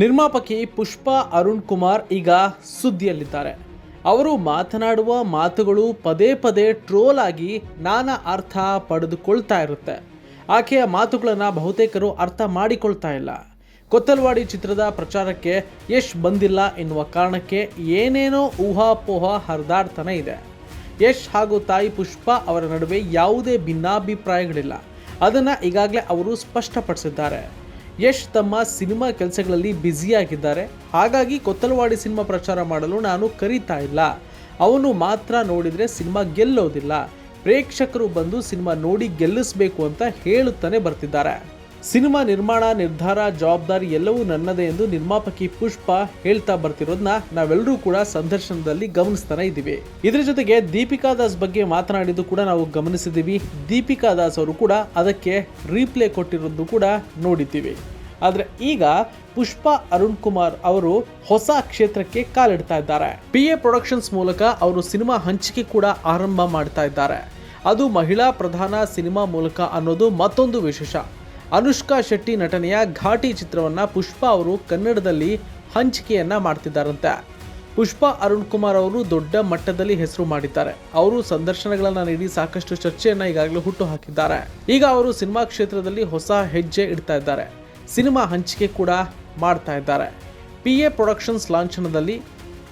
ನಿರ್ಮಾಪಕಿ ಪುಷ್ಪಾ ಅರುಣ್ ಕುಮಾರ್ ಈಗ ಸುದ್ದಿಯಲ್ಲಿದ್ದಾರೆ. ಅವರು ಮಾತನಾಡುವ ಮಾತುಗಳು ಪದೇ ಪದೇ ಟ್ರೋಲ್ ಆಗಿ ನಾನಾ ಅರ್ಥ ಪಡೆದುಕೊಳ್ತಾ ಇರುತ್ತೆ. ಆಕೆಯ ಮಾತುಗಳನ್ನು ಬಹುತೇಕರು ಅರ್ಥ ಮಾಡಿಕೊಳ್ತಾ ಇಲ್ಲ. ಕೊತ್ತಲ್ವಾಡಿ ಚಿತ್ರದ ಪ್ರಚಾರಕ್ಕೆ ಯಶ್ ಬಂದಿಲ್ಲ ಎನ್ನುವ ಕಾರಣಕ್ಕೆ ಏನೇನೋ ಊಹಾಪೋಹ ಹರಿದಾಡ್ತಾನೆ ಇದೆ. ಯಶ್ ಹಾಗೂ ತಾಯಿ ಪುಷ್ಪಾ ಅವರ ನಡುವೆ ಯಾವುದೇ ಭಿನ್ನಾಭಿಪ್ರಾಯಗಳಿಲ್ಲ. ಅದನ್ನು ಈಗಾಗಲೇ ಅವರು ಸ್ಪಷ್ಟಪಡಿಸಿದ್ದಾರೆ. ಯಶ್ ತಮ್ಮ ಸಿನಿಮಾ ಕೆಲಸಗಳಲ್ಲಿ ಬ್ಯುಸಿಯಾಗಿದ್ದಾರೆ. ಹಾಗಾಗಿ ಕೊತ್ತಲವಾಡಿ ಸಿನಿಮಾ ಪ್ರಚಾರ ಮಾಡಲು ನಾನು ಕರೀತಾ ಇಲ್ಲ. ಅವನು ಮಾತ್ರ ನೋಡಿದರೆ ಸಿನಿಮಾ ಗೆಲ್ಲೋದಿಲ್ಲ. ಪ್ರೇಕ್ಷಕರು ಬಂದು ಸಿನಿಮಾ ನೋಡಿ ಗೆಲ್ಲಿಸಬೇಕು ಅಂತ ಹೇಳುತ್ತಾನೆ ಬರ್ತಿದ್ದಾರೆ. ಸಿನಿಮಾ ನಿರ್ಮಾಣ, ನಿರ್ಧಾರ, ಜವಾಬ್ದಾರಿ ಎಲ್ಲವೂ ನನ್ನದೇ ಎಂದು ನಿರ್ಮಾಪಕಿ ಪುಷ್ಪ ಹೇಳ್ತಾ ಬರ್ತಿರೋದನ್ನ ನಾವೆಲ್ಲರೂ ಕೂಡ ಸಂದರ್ಶನದಲ್ಲಿ ಗಮನಿಸ್ತಾನೆ ಇದ್ದೀವಿ. ಇದರ ಜೊತೆಗೆ ದೀಪಿಕಾ ದಾಸ್ ಬಗ್ಗೆ ಮಾತನಾಡಿದ್ದು ಕೂಡ ನಾವು ಗಮನಿಸಿದ್ದೀವಿ. ದೀಪಿಕಾ ದಾಸ್ ಅವರು ಕೂಡ ಅದಕ್ಕೆ ರೀಪ್ಲೇ ಕೊಟ್ಟಿರೋದು ಕೂಡ ನೋಡಿದ್ದೀವಿ. ಆದರೆ ಈಗ ಪುಷ್ಪ ಅರುಣ್ ಕುಮಾರ್ ಅವರು ಹೊಸ ಕ್ಷೇತ್ರಕ್ಕೆ ಕಾಲಿಡ್ತಾ ಇದ್ದಾರೆ. ಪಿ ಎ ಪ್ರೊಡಕ್ಷನ್ಸ್ ಮೂಲಕ ಅವರು ಸಿನಿಮಾ ಹಂಚಿಕೆ ಕೂಡ ಆರಂಭ ಮಾಡ್ತಾ ಇದ್ದಾರೆ. ಅದು ಮಹಿಳಾ ಪ್ರಧಾನ ಸಿನಿಮಾ ಮೂಲಕ ಅನ್ನೋದು ಮತ್ತೊಂದು ವಿಶೇಷ. ಅನುಷ್ಕಾ ಶೆಟ್ಟಿ ನಟನೆಯ ಘಾಟಿ ಚಿತ್ರವನ್ನ ಪುಷ್ಪಾ ಅವರು ಕನ್ನಡದಲ್ಲಿ ಹಂಚಿಕೆಯನ್ನು ಮಾಡ್ತಿದ್ದಾರಂತೆ. ಪುಷ್ಪಾ ಅರುಣ್ ಕುಮಾರ್ ಅವರು ದೊಡ್ಡ ಮಟ್ಟದಲ್ಲಿ ಹೆಸರು ಮಾಡಿದ್ದಾರೆ. ಅವರು ಸಂದರ್ಶನಗಳನ್ನು ನೀಡಿ ಸಾಕಷ್ಟು ಚರ್ಚೆಯನ್ನ ಈಗಾಗಲೇ ಹುಟ್ಟು ಹಾಕಿದ್ದಾರೆ. ಈಗ ಅವರು ಸಿನಿಮಾ ಕ್ಷೇತ್ರದಲ್ಲಿ ಹೊಸ ಹೆಜ್ಜೆ ಇಡ್ತಾ ಇದ್ದಾರೆ. ಸಿನಿಮಾ ಹಂಚಿಕೆ ಕೂಡ ಮಾಡ್ತಾ ಇದ್ದಾರೆ. ಪಿ ಎ ಪ್ರೊಡಕ್ಷನ್ಸ್ ಲಾಂಛನದಲ್ಲಿ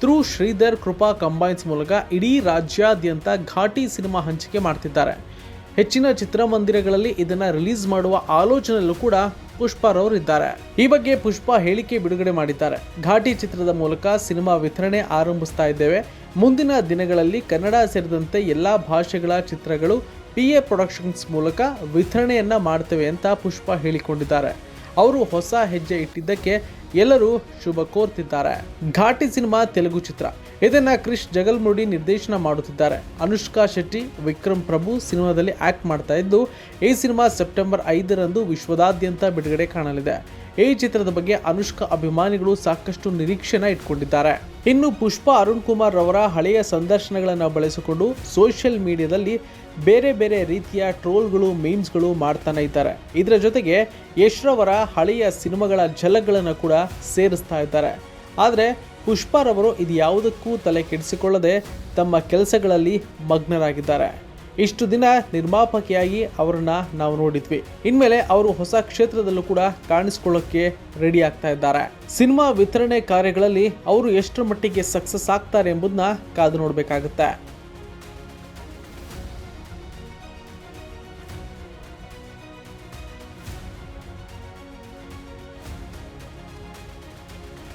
ಥ್ರೂ ಶ್ರೀಧರ್ ಕೃಪಾ ಕಂಬೈನ್ಸ್ ಮೂಲಕ ಇಡೀ ರಾಜ್ಯಾದ್ಯಂತ ಘಾಟಿ ಸಿನಿಮಾ ಹಂಚಿಕೆ ಮಾಡ್ತಿದ್ದಾರೆ. ಹೆಚ್ಚಿನ ಚಿತ್ರಮಂದಿರಗಳಲ್ಲಿ ಇದನ್ನ ರಿಲೀಸ್ ಮಾಡುವ ಆಲೋಚನೆಯಲ್ಲೂ ಕೂಡ ಪುಷ್ಪಾರವರು ಇದ್ದಾರೆ. ಈ ಬಗ್ಗೆ ಪುಷ್ಪ ಹೇಳಿಕೆ ಬಿಡುಗಡೆ ಮಾಡಿದ್ದಾರೆ. ಘಾಟಿ ಚಿತ್ರದ ಮೂಲಕ ಸಿನಿಮಾ ವಿತರಣೆ ಆರಂಭಿಸ್ತಾ ಇದ್ದೇವೆ. ಮುಂದಿನ ದಿನಗಳಲ್ಲಿ ಕನ್ನಡ ಸೇರಿದಂತೆ ಎಲ್ಲಾ ಭಾಷೆಗಳ ಚಿತ್ರಗಳು ಪಿ ಎ ಪ್ರೊಡಕ್ಷನ್ಸ್ ಮೂಲಕ ವಿತರಣೆಯನ್ನ ಮಾಡ್ತೇವೆ ಅಂತ ಪುಷ್ಪ ಹೇಳಿಕೊಂಡಿದ್ದಾರೆ. ಅವರು ಹೊಸ ಹೆಜ್ಜೆ ಇಟ್ಟಿದ್ದಕ್ಕೆ ಎಲ್ಲರೂ ಶುಭ ಕೋರ್ತಿದ್ದಾರೆ. ಘಾಟಿ ಸಿನಿಮಾ ತೆಲುಗು ಚಿತ್ರ. ಇದನ್ನ ಕ್ರಿಶ್ ಜಗಲ್ಮುಡಿ ನಿರ್ದೇಶನ ಮಾಡುತ್ತಿದ್ದಾರೆ. ಅನುಷ್ಕಾ ಶೆಟ್ಟಿ, ವಿಕ್ರಮ್ ಪ್ರಭು ಸಿನಿಮಾದಲ್ಲಿ ಆಕ್ಟ್ ಮಾಡ್ತಾ ಇದ್ದು, ಈ ಸಿನಿಮಾ ಸೆಪ್ಟೆಂಬರ್ ಐದರಂದು ವಿಶ್ವದಾದ್ಯಂತ ಬಿಡುಗಡೆ ಕಾಣಲಿದೆ. ಈ ಚಿತ್ರದ ಬಗ್ಗೆ ಅನುಷ್ಕಾ ಅಭಿಮಾನಿಗಳು ಸಾಕಷ್ಟು ನಿರೀಕ್ಷೆನ ಇಟ್ಕೊಂಡಿದ್ದಾರೆ. ಇನ್ನು ಪುಷ್ಪ ಅರುಣ್ ಕುಮಾರ್ ರವರ ಹಳೆಯ ಸಂದರ್ಶನಗಳನ್ನು ಬಳಸಿಕೊಂಡು ಸೋಷಿಯಲ್ ಮೀಡಿಯಾದಲ್ಲಿ ಬೇರೆ ಬೇರೆ ರೀತಿಯ ಟ್ರೋಲ್ಗಳು, ಮೀಮ್ಸ್ಗಳು ಮಾಡ್ತಾನೆ ಇದ್ದಾರೆ. ಇದರ ಜೊತೆಗೆ ಯಶ್ರವರ ಹಳೆಯ ಸಿನಿಮಾಗಳ ಝಲಕ್ಗಳನ್ನು ಕೂಡ ಸೇರಿಸ್ತಾ ಇದ್ದಾರೆ. ಆದರೆ ಪುಷ್ಪಾರವರು ಇದು ಯಾವುದಕ್ಕೂ ತಲೆ ಕೆಡಿಸಿಕೊಳ್ಳದೆ ತಮ್ಮ ಕೆಲಸಗಳಲ್ಲಿ ಮಗ್ನರಾಗಿದ್ದಾರೆ. ಇಷ್ಟು ದಿನ ನಿರ್ಮಾಪಕಿಯಾಗಿ ಅವರನ್ನ ನಾವು ನೋಡಿದ್ವಿ. ಇನ್ಮೇಲೆ ಅವರು ಹೊಸ ಕ್ಷೇತ್ರದಲ್ಲೂ ಕೂಡ ಕಾಣಿಸ್ಕೊಳ್ಳೋಕೆ ರೆಡಿ ಆಗ್ತಾ ಇದ್ದಾರೆ. ಸಿನಿಮಾ ವಿತರಣೆ ಕಾರ್ಯಗಳಲ್ಲಿ ಅವರು ಎಷ್ಟರ ಮಟ್ಟಿಗೆ ಸಕ್ಸಸ್ ಆಗ್ತಾರೆ ಎಂಬುದನ್ನ ಕಾದು ನೋಡಬೇಕಾಗುತ್ತೆ.